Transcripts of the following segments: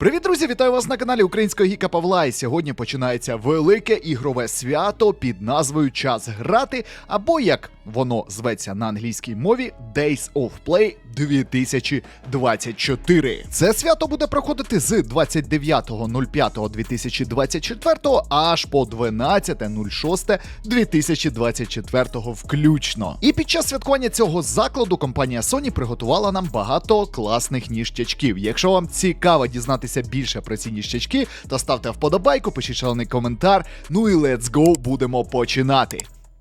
Привіт, друзі! Вітаю вас на каналі Українського Гіка Павла. І сьогодні починається велике ігрове свято під назвою Час грати, або як воно зветься на англійській мові Days of Play 2024. Це свято буде проходити з 29.05.2024 аж по 12.06.2024 включно. І під час святкування цього закладу компанія Sony приготувала нам багато класних ніштячків. Якщо вам цікаво дізнатися більше про ці ніштячки, то ставте вподобайку, пишіть шалений коментар. Ну і let's go, будемо починати.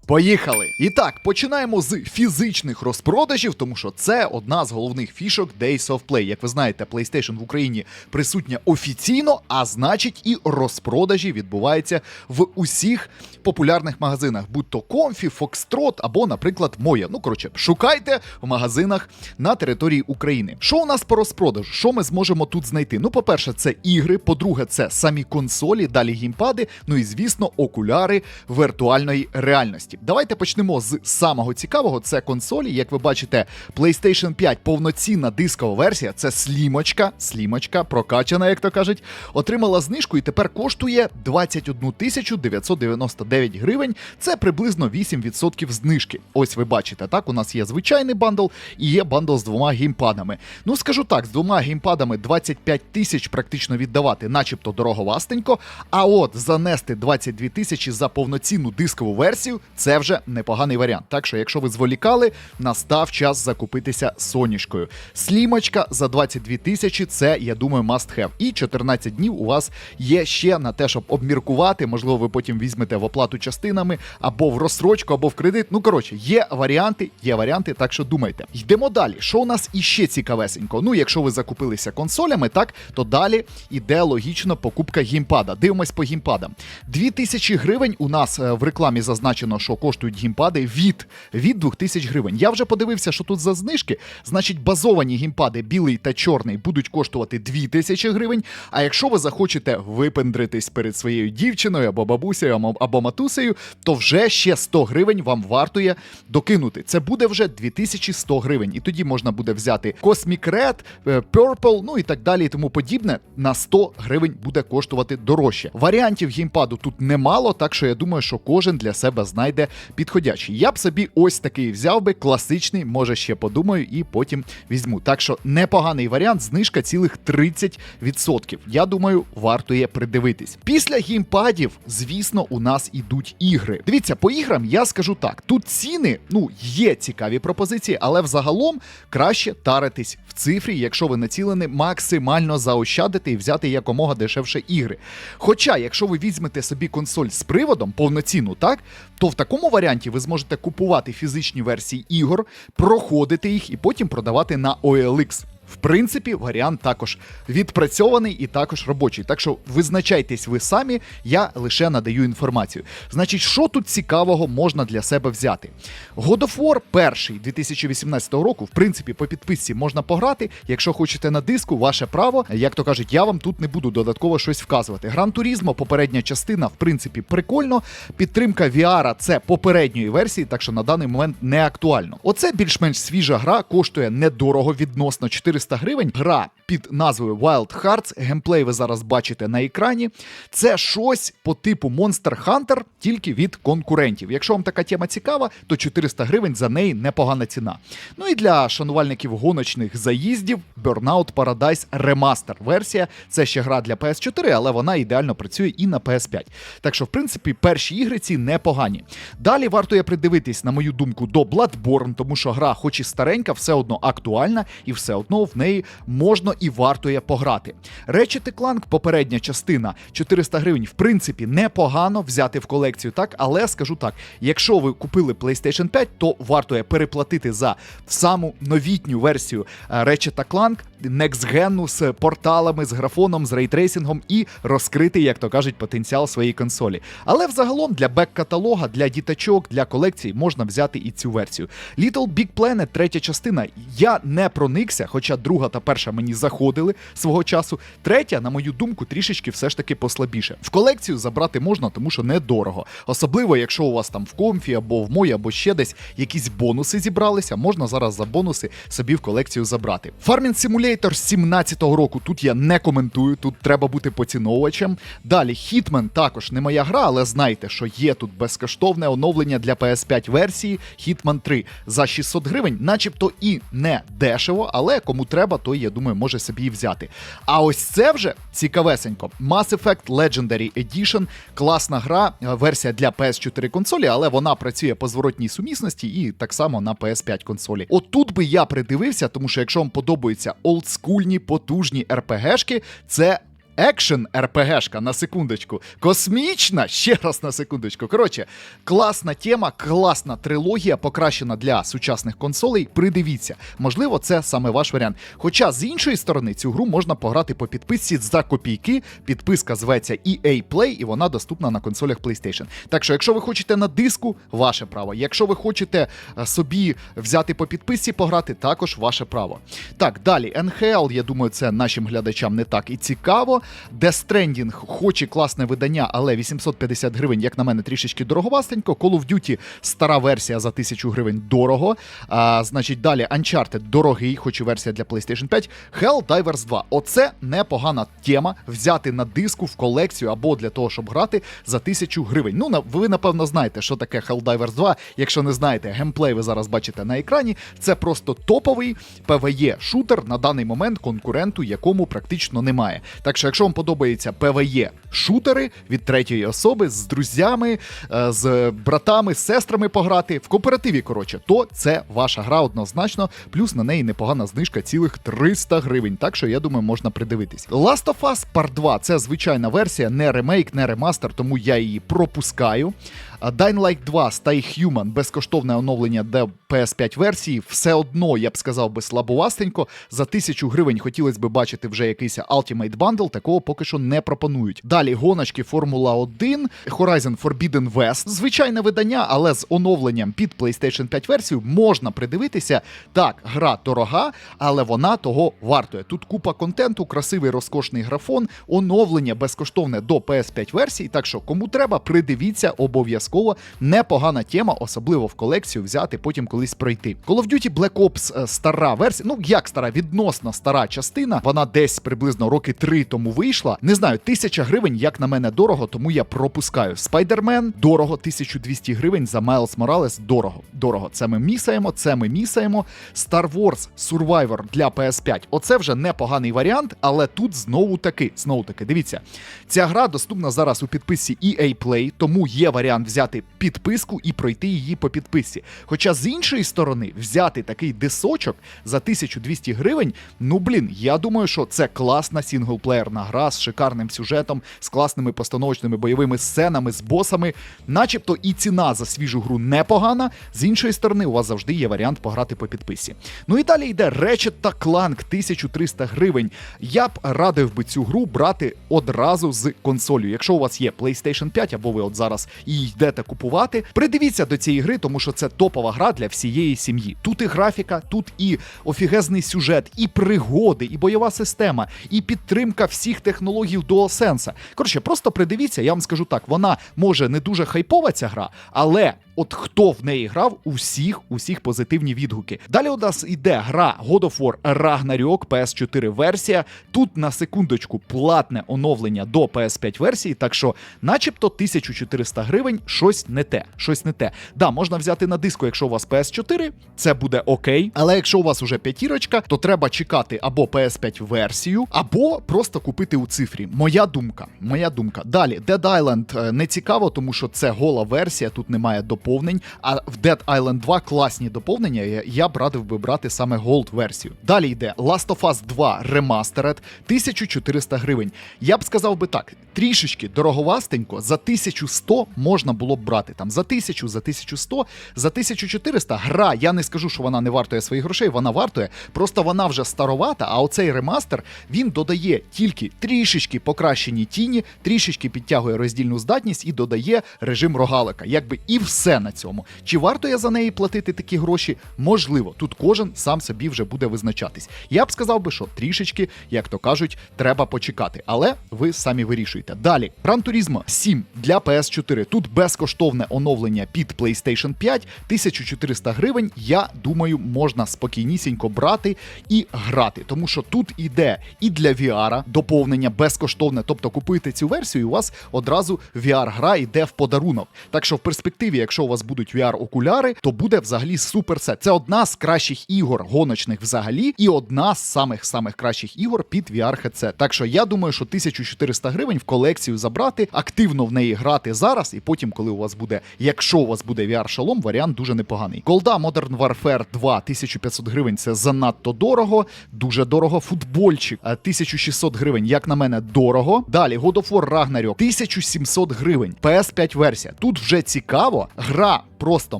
Поїхали! І так, починаємо з фізичних розпродажів, тому що це одна з головних фішок Days of Play. Як ви знаєте, PlayStation в Україні присутня офіційно, а значить, і розпродажі відбуваються в усіх популярних магазинах, будь то Comfy, Foxtrot або, наприклад, Моя. Ну коротше, шукайте в магазинах на території України. Що у нас по розпродажу? Що ми зможемо тут знайти? Ну, по-перше, це ігри. По-друге, це самі консолі, далі геймпади. Ну і звісно, окуляри віртуальної реальності. Давайте почнемо з самого цікавого. Це консолі. Як ви бачите, PlayStation 5 повноцінна дискова версія. Це слімочка, слімочка, прокачана, як то кажуть, отримала знижку і тепер коштує 21 тисячу 999 гривень. Це приблизно 8% знижки. Ось ви бачите, так у нас є звичайний бандл і є бандл з двома геймпадами. Ну скажу так, з двома геймпадами 25 тисяч практично віддавати, начебто дороговастенько. А от занести 22 тисячі за повноцінну дискову версію це вже непоганий варіант. Так що, якщо ви зволікали, настав час закупитися сонішкою. Слімочка за 22 тисячі це, я думаю, must have. І 14 днів у вас є ще на те, щоб обміркувати. Можливо, ви потім візьмете в оплату частинами або в розсрочку, або в кредит. Ну коротше, є варіанти, є варіанти, так що думайте. Йдемо далі. Що у нас іще цікавесенько? Ну, якщо ви закупилися консолями, так то далі іде логічно покупка геймпада. Дивимось по геймпадам. 2000 гривень у нас е, в рекламі зазначено, що коштують геймпади від, від 2000 гривень. Я вже подивився, що тут за знижки. Значить, базовані геймпади білий та чорний будуть коштувати 2000 гривень. А якщо ви захочете випендритись перед своєю дівчиною або бабусею, або- матусею, то вже ще 100 гривень вам вартує докинути. Це буде вже 2100 гривень. І тоді можна буде взяти Cosmic Red, е, Purple, ну і так далі, і тому подібне. На 100 гривень буде коштувати дорожче. Варіантів геймпаду тут немало, так що я думаю, що кожен для себе знайде підходячий. Я б собі ось такий взяв би, класичний, може ще подумаю, і потім візьму. Так що непоганий варіант, знижка цілих 30%. Я думаю, варто є придивитись. Після геймпадів, звісно, у нас ідуть ігри. Дивіться, по іграм я скажу так: тут ціни, ну, є цікаві пропозиції, але взагалом краще таритись в цифрі, якщо ви націлені максимально заощадити і взяти якомога дешевше ігри. Хоча, якщо ви візьмете собі консоль з приводом повноцінну, так то в такому варіанті ви зможете купувати фізичні версії ігор, проходити їх і потім продавати на OLX. В принципі, варіант також відпрацьований і також робочий. Так що визначайтесь ви самі, я лише надаю інформацію. Значить, що тут цікавого можна для себе взяти? God of War перший 2018 року, в принципі, по підписці можна пограти. Якщо хочете на диску, ваше право. Як то кажуть, я вам тут не буду додатково щось вказувати. Гран Турізмо, попередня частина, в принципі, прикольно. Підтримка VR це попередньої версії, так що на даний момент не актуально. Оце більш-менш свіжа гра, коштує недорого відносно 400 гривень. Гра під назвою Wild Hearts. Геймплей ви зараз бачите на екрані. Це щось по типу Monster Hunter, тільки від конкурентів. Якщо вам така тема цікава, то 400 гривень за неї непогана ціна. Ну і для шанувальників гоночних заїздів Burnout Paradise Remaster версія. Це ще гра для PS4, але вона ідеально працює і на PS5. Так що, в принципі, перші ігри ці непогані. Далі варто є придивитись, на мою думку, до Bloodborne, тому що гра, хоч і старенька, все одно актуальна, і все одно в неї можна і варто є пограти. Ratchet Clank, попередня частина 400 гривень, в принципі, непогано взяти в колекцію, так, але скажу так: якщо ви купили PlayStation 5, то варто є переплатити за саму новітню версію Ratchet Clank, Next з порталами, з графоном, з рейтрейсингом і розкрити, як то кажуть, потенціал своєї консолі. Але взагалом для бек-каталога, для діточок, для колекцій можна взяти і цю версію. Little Big Planet, третя частина. Я не проникся, хоча друга та перша мені заходили свого часу. Третя, на мою думку, трішечки все ж таки послабіше. В колекцію забрати можна, тому що недорого. Особливо, якщо у вас там в комфі або в мої, або ще десь якісь бонуси зібралися, можна зараз за бонуси собі в колекцію забрати. Farming Simulator з 17-го року тут я не коментую, тут треба бути поціновувачем. Далі Hitman також не моя гра, але знайте, що є тут безкоштовне оновлення для PS5 версії Hitman 3 за 600 гривень, начебто і не дешево, але кому треба, той, я думаю, може собі і взяти. А ось це вже цікавесенько. Mass Effect Legendary Edition, класна гра, е, версія для PS4 консолі, але вона працює по зворотній сумісності і так само на PS5 консолі. От тут би я придивився, тому що якщо вам подобаються олдскульні, потужні РПГшки, це Екшен РПГшка на секундочку. Космічна, ще раз на секундочку. Коротше, класна тема, класна трилогія, покращена для сучасних консолей. Придивіться, можливо, це саме ваш варіант. Хоча з іншої сторони цю гру можна пограти по підписці за копійки. Підписка зветься EA Play, і вона доступна на консолях PlayStation. Так що, якщо ви хочете на диску, ваше право. Якщо ви хочете е, собі взяти по підписці пограти, також ваше право. Так, далі, NHL, я думаю, це нашим глядачам не так і цікаво. Death Stranding хоче класне видання, але 850 гривень, як на мене, трішечки дороговастенько. Call of Duty стара версія за 1000 гривень дорого. А, значить, далі Uncharted дорогий, хоч і версія для PlayStation 5. Helldivers 2. Оце непогана тема взяти на диску в колекцію або для того, щоб грати за 1000 гривень. Ну, ви напевно знаєте, що таке Helldivers 2. Якщо не знаєте, геймплей ви зараз бачите на екрані. Це просто топовий PvE шутер на даний момент конкуренту, якому практично немає. Так що, якщо вам подобається PvE шутери від третьої особи з друзями, е, з братами, з сестрами пограти в кооперативі, коротше, то це ваша гра однозначно. Плюс на неї непогана знижка цілих 300 гривень. Так що я думаю, можна придивитись. Last of Us Part 2 це звичайна версія, не ремейк, не ремастер, тому я її пропускаю. Dying Light 2 Stay Human, безкоштовне оновлення до PS5 версії, все одно, я б сказав би, слабовастенько. За тисячу гривень хотілося б бачити вже якийсь Ultimate Bundle, такого поки що не пропонують. Далі гоночки Формула 1, Horizon Forbidden West, звичайне видання, але з оновленням під PlayStation 5 версію можна придивитися. Так, гра дорога, але вона того вартує. Тут купа контенту, красивий розкошний графон, оновлення безкоштовне до PS5 версії. Так що, кому треба, придивіться обов'язково. Непогана тема, особливо в колекцію взяти, потім колись пройти. Call of Duty Black Ops е, стара версія. Ну як стара, відносно стара частина. Вона десь приблизно роки три тому вийшла. Не знаю, тисяча гривень, як на мене, дорого, тому я пропускаю. Спайдермен дорого, 1200 гривень за Майлз Моралес. Дорого. Дорого. Це ми місаємо, це ми місаємо. Star Wars Survivor для PS5. Оце вже непоганий варіант, але тут знову таки, знову таки, дивіться, ця гра доступна зараз у підписці EA Play, тому є варіант взяти підписку і пройти її по підписці. Хоча з іншої сторони, взяти такий дисочок за 1200 гривень, ну блін, я думаю, що це класна сінглплеєрна гра з шикарним сюжетом, з класними постановочними бойовими сценами, з босами. Начебто і ціна за свіжу гру непогана. З іншої сторони, у вас завжди є варіант пограти по підписці. Ну і далі йде Ratchet та Clank 1300 гривень. Я б радив би цю гру брати одразу з консолю. Якщо у вас є PlayStation 5, або ви от зараз і йдете купувати, придивіться до цієї гри, тому що це топова гра для всієї сім'ї. Тут і графіка, тут і офігезний сюжет, і пригоди, і бойова система, і підтримка всіх технологій DualSense. Коротше, просто придивіться, я вам скажу так, вона може не дуже хайпова ця гра, але от хто в неї грав, усіх, усіх позитивні відгуки. Далі у нас іде гра God of War Ragnarok PS4 версія. Тут на секундочку платне оновлення до PS5 версії, так що, начебто, 1400 гривень щось не те. Щось не те. Да, можна взяти на диску, якщо у вас PS4, це буде окей. Але якщо у вас уже п'ятірочка, то треба чекати або PS5 версію, або просто купити у цифрі. Моя думка. Моя думка. Далі, Dead Island е, не цікаво, тому що це гола версія, тут немає доповнень. А в Dead Island 2 класні доповнення. Я б радив би брати саме Gold версію. Далі йде Last of Us 2 Remastered 1400 гривень. Я б сказав би так: трішечки дороговастенько, за 1100 можна було б брати. Там за 1000, за 1100, за 1400 гра. Я не скажу, що вона не вартує своїх грошей, вона вартує. Просто вона вже старовата, а оцей ремастер він додає тільки трішечки покращені тіні, трішечки підтягує роздільну здатність і додає режим рогалика. Якби і все на цьому. Чи варто я за неї платити такі гроші? Можливо, тут кожен сам собі вже буде визначатись. Я б сказав би, що трішечки, як то кажуть, треба почекати. Але ви самі вирішуєте. Далі, Gran Turismo 7 для PS4. Тут безкоштовне оновлення під PlayStation 5, 1400 гривень. Я думаю, можна спокійнісінько брати і грати, тому що тут іде і для VR доповнення безкоштовне. Тобто купуєте цю версію, і у вас одразу VR-гра йде в подарунок. Так що в перспективі, якщо у вас будуть VR-окуляри, то буде взагалі супер сет. Це одна з кращих ігор гоночних взагалі, і одна з самих самих кращих ігор під VR-хедсет. Так що я думаю, що 1400 гривень в колекцію забрати, активно в неї грати зараз, і потім, коли у вас буде, якщо у вас буде VR-шалом, варіант дуже непоганий. Голда Modern Warfare 2 1500 гривень це занадто дорого, дуже дорого. Футбольчик е, 1600 гривень, як на мене, дорого. Далі God of War Ragnarok 1700 гривень. PS5 версія. Тут вже цікаво. Гра просто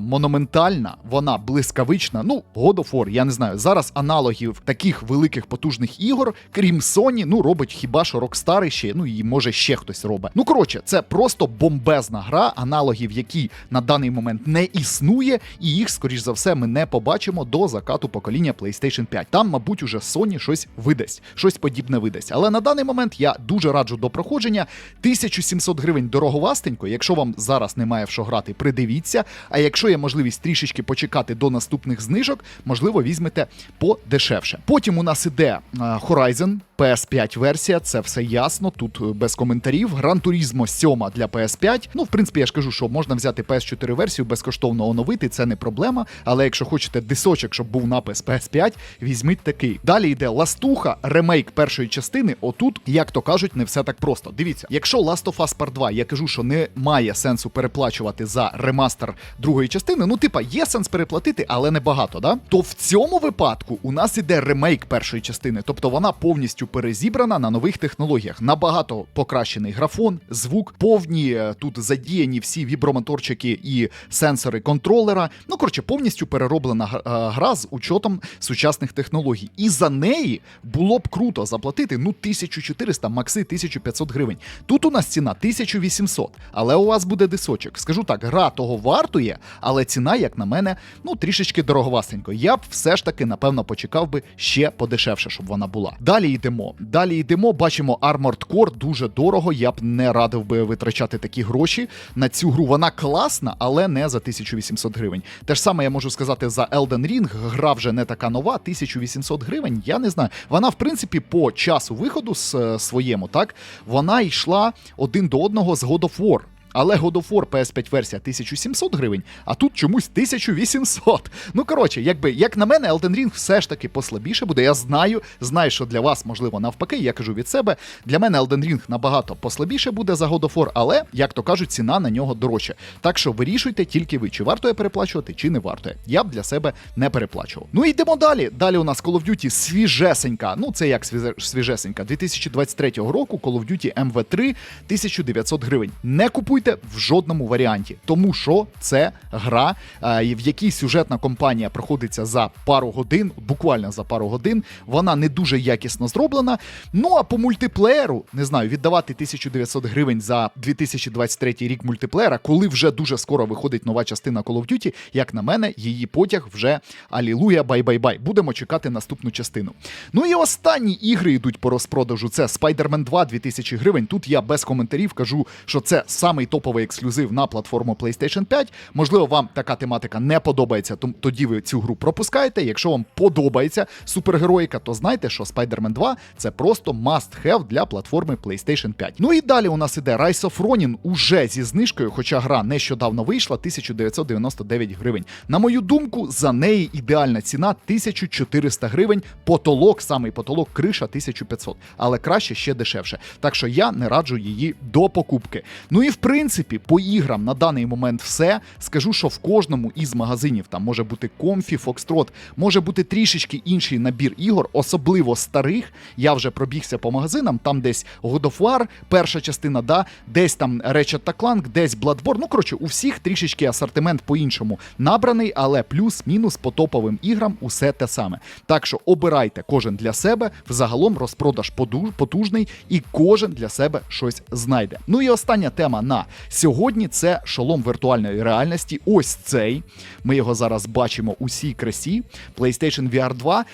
монументальна, вона блискавична. Ну, God of War, я не знаю. Зараз аналогів таких великих потужних ігор, крім Sony, ну робить хіба що Rockstar ще, ну і може ще хтось робить. Ну коротше, це просто бомбезна гра, аналогів, які на даний момент не існує, і їх, скоріш за все, ми не побачимо до закату покоління PlayStation 5. Там, мабуть, уже Sony щось видасть, щось подібне видасть. Але на даний момент я дуже раджу до проходження. 1700 гривень дороговастенько. Якщо вам зараз немає в що грати, придивіться. А якщо є можливість трішечки почекати до наступних знижок, можливо, візьмете подешевше. Потім у нас іде е, Horizon. PS5 версія, це все ясно. Тут е, без коментарів. Gran Turismo 7 для PS5. Ну, в принципі, я ж кажу, що можна взяти PS4 версію, безкоштовно оновити, це не проблема. Але якщо хочете дисочок, щоб був напис PS5, візьміть такий. Далі йде Ластуха, ремейк першої частини. Отут, як то кажуть, не все так просто. Дивіться, якщо Last of Us Part 2, я кажу, що не має сенсу переплачувати за ремастер другої частини. Ну, типа, є сенс переплатити, але не багато, да? То в цьому випадку у нас іде ремейк першої частини, тобто вона повністю перезібрана на нових технологіях. Набагато покращений графон, звук, повні е, тут задіяні всі вібромоторчики і сенсори контролера. Ну, коротше, повністю перероблена е, гра з учетом сучасних технологій. І за неї було б круто заплатити ну 1400, макси 1500 гривень. Тут у нас ціна 1800, але у вас буде дисочок. Скажу так, гра того вартує, але ціна, як на мене, ну трішечки дороговастенько. Я б все ж таки, напевно, почекав би ще подешевше, щоб вона була. Далі йдемо. Далі йдемо, бачимо Armored Core дуже дорого. Я б не радив би витрачати такі гроші на цю гру. Вона класна, але не за 1800 гривень. Те ж саме я можу сказати за Elden Ring. Гра вже не така нова, 1800 гривень. Я не знаю. Вона, в принципі, по часу виходу с- е, своєму, так вона йшла один до одного з God of War. Але God of War PS5 версія 1700 гривень, а тут чомусь 1800. Ну коротше, якби як на мене, Elden Ring все ж таки послабіше буде. Я знаю, знаю, що для вас можливо навпаки. Я кажу від себе. Для мене Elden Ring набагато послабіше буде за God of War, але як то кажуть, ціна на нього дорожча. Так що вирішуйте тільки ви, чи варто я переплачувати, чи не варто. Я б для себе не переплачував. Ну йдемо далі. Далі у нас Call of Duty свіжесенька. Ну це як свіжесенька. 2023 року Call of Duty MV3 1900 гривень. Не купуйте в жодному варіанті, тому що це гра, е, в якій сюжетна кампанія проходиться за пару годин, буквально за пару годин. Вона не дуже якісно зроблена. Ну а по мультиплеєру, не знаю, віддавати 1900 гривень за 2023 рік мультиплеєра, коли вже дуже скоро виходить нова частина Call of Duty, як на мене, її потяг вже алілуя, бай-бай-бай. Будемо чекати наступну частину. Ну і останні ігри йдуть по розпродажу. Це Spider-Man 2 2000 гривень. Тут я без коментарів кажу, що це самий топовий ексклюзив на платформу PlayStation 5. Можливо, вам така тематика не подобається, тоді ви цю гру пропускаєте. Якщо вам подобається супергероїка, то знайте, що Spider-Man 2 це просто must-have для платформи PlayStation 5. Ну і далі у нас іде Rise of Ronin уже зі знижкою, хоча гра нещодавно вийшла 1999 гривень. На мою думку, за неї ідеальна ціна 1400 гривень. Потолок, самий потолок, криша 1500, але краще ще дешевше. Так що я не раджу її до покупки. Ну і в принципі. Принципі, по іграм на даний момент все. Скажу, що в кожному із магазинів там може бути Комфі, Фокстрот, може бути трішечки інший набір ігор, особливо старих. Я вже пробігся по магазинам, там десь God of War, перша частина, да, десь там Ratchet Clank, десь Bloodborne. Ну, коротше, у всіх трішечки асортимент по-іншому набраний, але плюс-мінус по топовим іграм усе те саме. Так що обирайте кожен для себе. Взагалом розпродаж потужний, і кожен для себе щось знайде. Ну і остання тема на сьогодні це шолом віртуальної реальності. Ось цей. Ми його зараз бачимо у всій красі. PlayStation VR 2.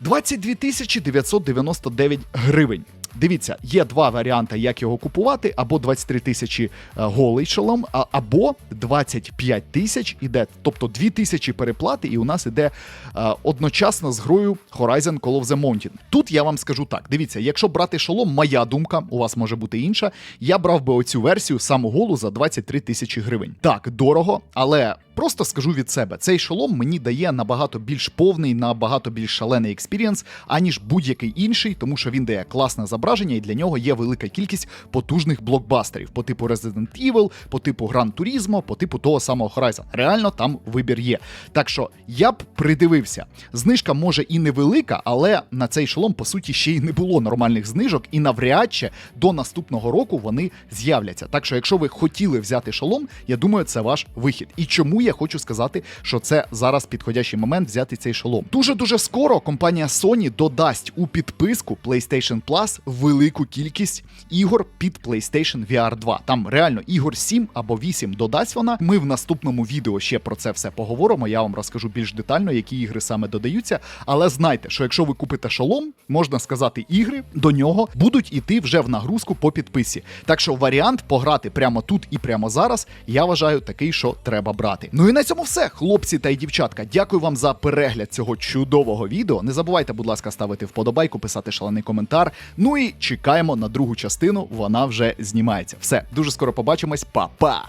22 тисячі 999 гривень. Дивіться, є два варіанти, як його купувати: або 23 тисячі е, голий шолом, або 25 тисяч іде, тобто 2 тисячі переплати, і у нас іде е, одночасно з грою Horizon Call of the Mountain. Тут я вам скажу так: дивіться, якщо брати шолом, моя думка, у вас може бути інша. Я брав би оцю версію саму голу за 23 тисячі гривень. Так, дорого, але. Просто скажу від себе, цей шолом мені дає набагато більш повний, набагато більш шалений експірієнс, аніж будь-який інший, тому що він дає класне зображення, і для нього є велика кількість потужних блокбастерів по типу Resident Evil, по типу Gran Turismo, по типу того самого Horizon. Реально там вибір є. Так що я б придивився. Знижка може і невелика, але на цей шолом по суті ще й не було нормальних знижок, і навряд чи до наступного року вони з'являться. Так що, якщо ви хотіли взяти шолом, я думаю, це ваш вихід. І чому я хочу сказати, що це зараз підходящий момент взяти цей шолом. Дуже дуже скоро компанія Sony додасть у підписку PlayStation Plus велику кількість ігор під PlayStation VR 2. Там реально ігор 7 або 8 додасть вона. Ми в наступному відео ще про це все поговоримо. Я вам розкажу більш детально, які ігри саме додаються. Але знайте, що якщо ви купите шолом, можна сказати, ігри до нього будуть іти вже в нагрузку по підписі. Так що варіант пограти прямо тут і прямо зараз, я вважаю такий, що треба брати. Ну і на цьому все, хлопці та й дівчатка. Дякую вам за перегляд цього чудового відео. Не забувайте, будь ласка, ставити вподобайку, писати шалений коментар. Ну і чекаємо на другу частину. Вона вже знімається. Все, дуже скоро побачимось. Па-па!